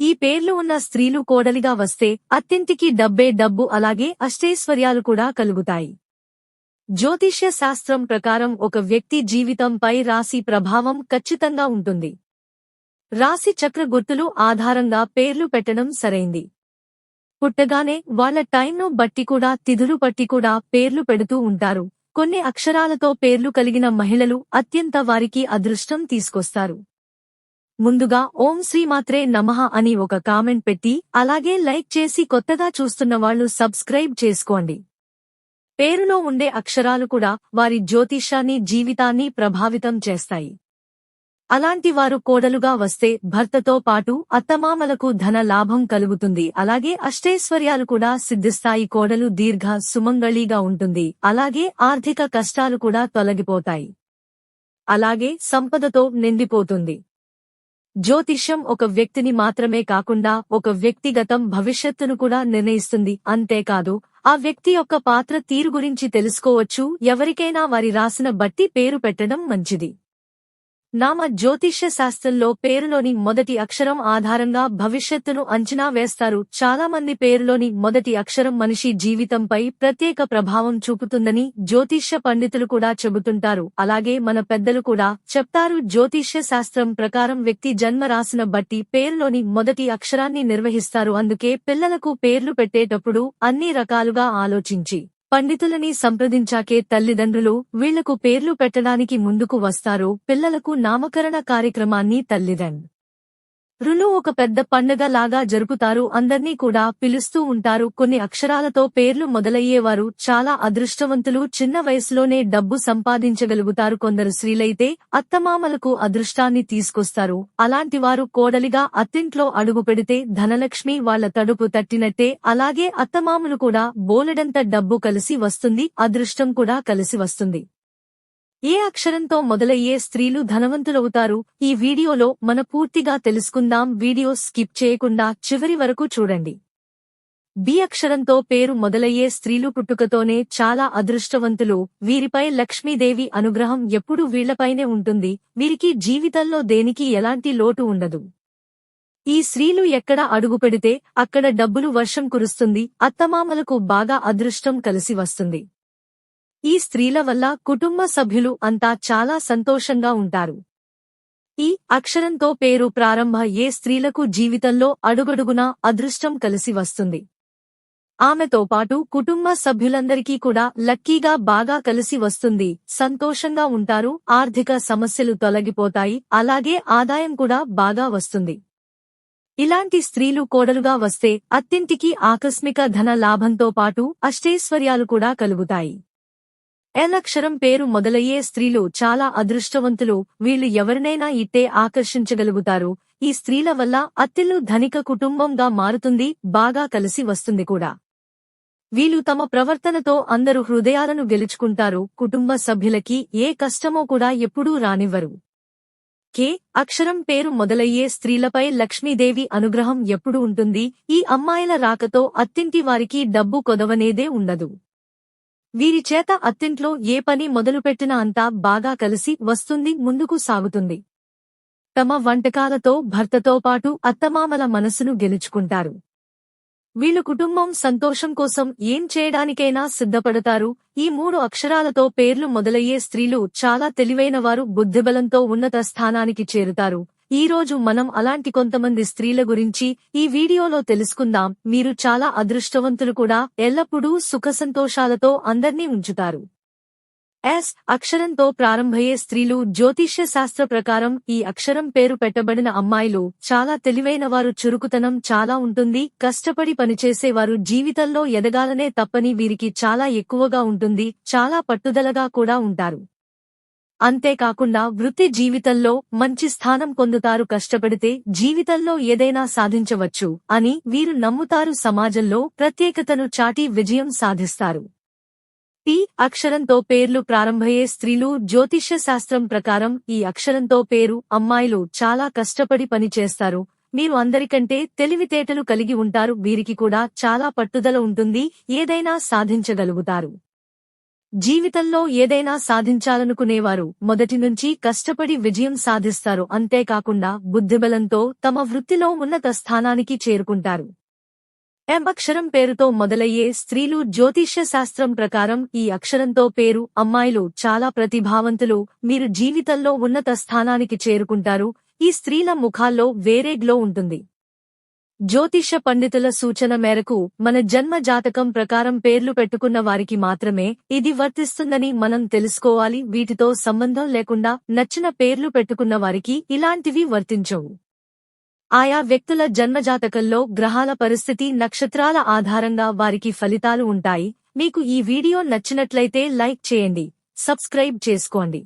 ఈ పేర్లు ఉన్న స్త్రీలు కోడలిగా వస్తే అత్తింటికి డబ్బే డబ్బు అలాగే అష్టైశ్వర్యాలు కూడా కలుగుతాయి. జ్యోతిష్య శాస్త్రం ప్రకారం ఒక వ్యక్తి జీవితంపై రాశి ప్రభావం ఖచ్చితంగా ఉంటుంది. రాశి చక్ర గుర్తులు ఆధారంగా పేర్లు పెట్టడం సరైంది. పుట్టగానే వాళ్ళ టైంను బట్టి కూడా తిథులు బట్టి కూడా పేర్లు పెడుతూ ఉంటారు. కొన్ని అక్షరాలతో పేర్లు కలిగిన మహిళలు అత్యంత వారికి అదృష్టం తీసుకొస్తారు. ముందుగా ఓం శ్రీమాత్రే నమః అని ఒక కామెంట్ పెట్టి అలాగే లైక్ చేసి కొత్తగా చూస్తున్న వాళ్ళు సబ్స్క్రైబ్ చేసుకోండి. పేరులో ఉండే అక్షరాలు కూడా వారి జ్యోతిషాన్ని జీవితాన్ని ప్రభావితం చేస్తాయి. అలాంటి వారు కోడలుగా వస్తే భర్తతో పాటు అత్తమామలకు ధన లాభం కలుగుతుంది. అలాగే అష్టైశ్వర్యాలు కూడా సిద్ధిస్తాయి. కోడలు దీర్ఘ సుమంగళీగా ఉంటుంది. అలాగే ఆర్థిక కష్టాలు కూడా తొలగిపోతాయి. అలాగే సంపదతో నిండిపోతుంది. జ్యోతిష్యం ఒక వ్యక్తిని మాత్రమే కాకుండా ఒక వ్యక్తిగతం భవిష్యత్తును కూడా నిర్ణయిస్తుంది. అంతేకాదు ఆ వ్యక్తి యొక్క పాత్ర తీరు గురించి తెలుసుకోవచ్చు. ఎవరికైనా వారి రాసిన బట్టి పేరు పెట్టడం మంచిది. నామ జ్యోతిష్య శాస్త్రంలో పేరులోని మొదటి అక్షరం ఆధారంగా భవిష్యత్తును అంచనా వేస్తారు. చాలా మంది పేరులోని మొదటి అక్షరం మనిషి జీవితంపై ప్రత్యేక ప్రభావం చూపుతుందని జ్యోతిష్య పండితులు కూడా చెబుతుంటారు. అలాగే మన పెద్దలు కూడా చెప్తారు జ్యోతిష్య శాస్త్రం ప్రకారం వ్యక్తి జన్మ రాసిన బట్టి పేరులోని మొదటి అక్షరాన్ని నిర్వహిస్తారు. అందుకే పిల్లలకు పేర్లు పెట్టేటప్పుడు అన్ని రకాలుగా ఆలోచించి పండితులని సంప్రదించాకే తల్లిదండ్రులు వీళ్ళకు పేర్లు పెట్టడానికి ముందుకు వస్తారు పిల్లలకు నామకరణ కార్యక్రమాన్ని తల్లిదండ్ రులు ఒక పెద్ద పండగ లాగా జరుపుతారు. అందర్నీ కూడా పిలుస్తూ ఉంటారు. కొన్ని అక్షరాలతో పేర్లు మొదలయ్యేవారు. చాలా అదృష్టవంతులు. చిన్న వయసులోనే డబ్బు సంపాదించగలుగుతారు. కొందరు స్త్రీలైతే అత్తమామలకు అదృష్టాన్ని తీసుకొస్తారు. అలాంటి వారు కోడలిగా అత్తింట్లో అడుగు పెడితే ధనలక్ష్మి వాళ్ళ తడుపు తట్టినట్టే. అలాగే అత్తమామలు కూడా బోలెడంత డబ్బు కలిసి వస్తుంది. అదృష్టం కూడా కలిసి వస్తుంది. ఏ అక్షరంతో మొదలయ్యే స్త్రీలు ధనవంతులవుతారు? ఈ వీడియోలో మన పూర్తిగా తెలుసుకుందాం. వీడియో స్కిప్ చేయకుండా చివరి వరకు చూడండి. బి అక్షరంతో పేరు మొదలయ్యే స్త్రీలు పుట్టుకతోనే చాలా అదృష్టవంతులు. వీరిపై లక్ష్మీదేవి అనుగ్రహం ఎప్పుడూ వీళ్ళపైనే ఉంటుంది. వీరికి జీవితంలో దేనికి ఎలాంటి లోటు ఉండదు. ఈ స్త్రీలు ఎక్కడ అడుగుపెడితే అక్కడ డబ్బులు వర్షం కురుస్తుంది. అత్తమామలకు బాగా అదృష్టం కలిసి వస్తుంది. ఈ స్త్రీల వల్ల కుటుంబ సభ్యులు అంతా చాలా సంతోషంగా ఉంటారు. ఈ అక్షరంతో పేరు ప్రారంభ ఏ స్త్రీలకు జీవితంలో అడుగడుగునా అదృష్టం కలిసి వస్తుంది. ఆమెతో పాటు కుటుంబ సభ్యులందరికీ కూడా లక్కీగా బాగా కలిసి వస్తుంది. సంతోషంగా ఉంటారు ఆర్థిక సమస్యలు తొలగిపోతాయి అలాగే ఆదాయం కూడా బాగా వస్తుంది. ఇలాంటి స్త్రీలు కోడలుగా వస్తే అత్తింటికి ఆకస్మిక ధన లాభంతో పాటు అష్టైశ్వర్యాలు కూడా కలుగుతాయి. ఎలక్షరం పేరు మొదలయ్యే స్త్రీలు చాలా అదృష్టవంతులు. వీళ్ళు ఎవరినైనా ఇట్టే ఆకర్షించగలుగుతారు. ఈ స్త్రీల వల్ల అత్తిల్లు ధనిక కుటుంబంగా మారుతుంది బాగా కలిసి వస్తుంది కూడా. వీళ్ళు తమ ప్రవర్తనతో అందరు హృదయాలను గెలుచుకుంటారు. కుటుంబ సభ్యులకి ఏ కష్టమో కూడా ఎప్పుడూ రానివ్వరు. కే అక్షరం పేరు మొదలయ్యే స్త్రీలపై లక్ష్మీదేవి అనుగ్రహం ఎప్పుడు ఉంటుంది. ఈ అమ్మాయిల రాకతో అత్తింటి వారికి డబ్బు కొదవనేదే ఉండదు. వీరి చేత అత్తింట్లో ఏ పని మొదలుపెట్టినా అంతా బాగా కలిసి వస్తుంది ముందుకు సాగుతుంది. తమ వంటకాలతో భర్తతో పాటు అత్తమామల మనసును గెలుచుకుంటారు. వీళ్ళు కుటుంబం సంతోషం కోసం ఏం చేయడానికైనా సిద్ధపడతారు. ఈ మూడు అక్షరాలతో పేర్లు మొదలయ్యే స్త్రీలు చాలా తెలివైనవారు బుద్ధిబలంతో ఉన్నత స్థానానికి చేరుతారు. ఈ రోజు మనం అలాంటి కొంతమంది స్త్రీల గురించి ఈ వీడియోలో తెలుసుకుందాం. మీరు చాలా అదృష్టవంతులు కూడా ఎల్లప్పుడూ సుఖసంతోషాలతో అందర్నీ ఉంచుతారు. ఎస్ అక్షరంతో ప్రారంభయ్యే స్త్రీలు జ్యోతిష్య శాస్త్ర ప్రకారం ఈ అక్షరం పేరు పెట్టబడిన అమ్మాయిలు చాలా తెలివైనవారు చురుకుతనం చాలా ఉంటుంది కష్టపడి పనిచేసేవారు జీవితంలో ఎదగాలనే తప్పని వీరికి చాలా ఎక్కువగా ఉంటుంది చాలా పట్టుదలగా కూడా ఉంటారు. అంతేకాకుండా వృత్తి జీవితంలో మంచి స్థానం పొందుతారు కష్టపడితే జీవితంలో ఏదైనా సాధించవచ్చు అని వీరు నమ్ముతారు. సమాజంలో ప్రత్యేకతను చాటి విజయం సాధిస్తారు. టి. అక్షరంతో పేర్లు ప్రారంభయ్యే స్త్రీలు జ్యోతిష్య శాస్త్రం ప్రకారం ఈ అక్షరంతో పేరు అమ్మాయిలు చాలా కష్టపడి పనిచేస్తారు. మీరు అందరికంటే తెలివితేటలు కలిగి ఉంటారు. వీరికి కూడా చాలా పట్టుదల ఉంటుంది. ఏదైనా సాధించగలుగుతారు. జీవితంలో ఏదైనా సాధించాలనుకునేవారు మొదటి నుంచి కష్టపడి విజయం సాధిస్తారు. అంతేకాకుండా బుద్ధిబలంతో తమ వృత్తిలో ఉన్నత స్థానానికి చేరుకుంటారు. ఎం అక్షరం పేరుతో మొదలయ్యే స్త్రీలు జ్యోతిష్య శాస్త్రం ప్రకారం ఈ అక్షరంతో పేరు అమ్మాయిలు చాలా ప్రతిభావంతులు. మీరు జీవితంలో ఉన్నత స్థానానికి చేరుకుంటారు. ఈ స్త్రీల ముఖాల్లో వేరే గ్లో ఉంటుంది. జ్యోతిష పండితుల సూచన మేరకు మన జన్మ జాతకం ప్రకారం పేర్లు పెట్టుకున్న వారికి మాత్రమే ఇది వర్తిస్తుందని మనం తెలుసుకోవాలి. వీటితో సంబంధం లేకుండా నచ్చిన పేర్లు పెట్టుకున్న వారికి ఇలాంటివి వర్తించవు. ఆయా వ్యక్తుల జన్మజాతకంలో గ్రహాల పరిస్థితి నక్షత్రాల ఆధారంగా వారికి ఫలితాలు ఉంటాయి. మీకు ఈ వీడియో నచ్చినట్లయితే లైక్ చేయండి సబ్స్క్రైబ్ చేసుకోండి.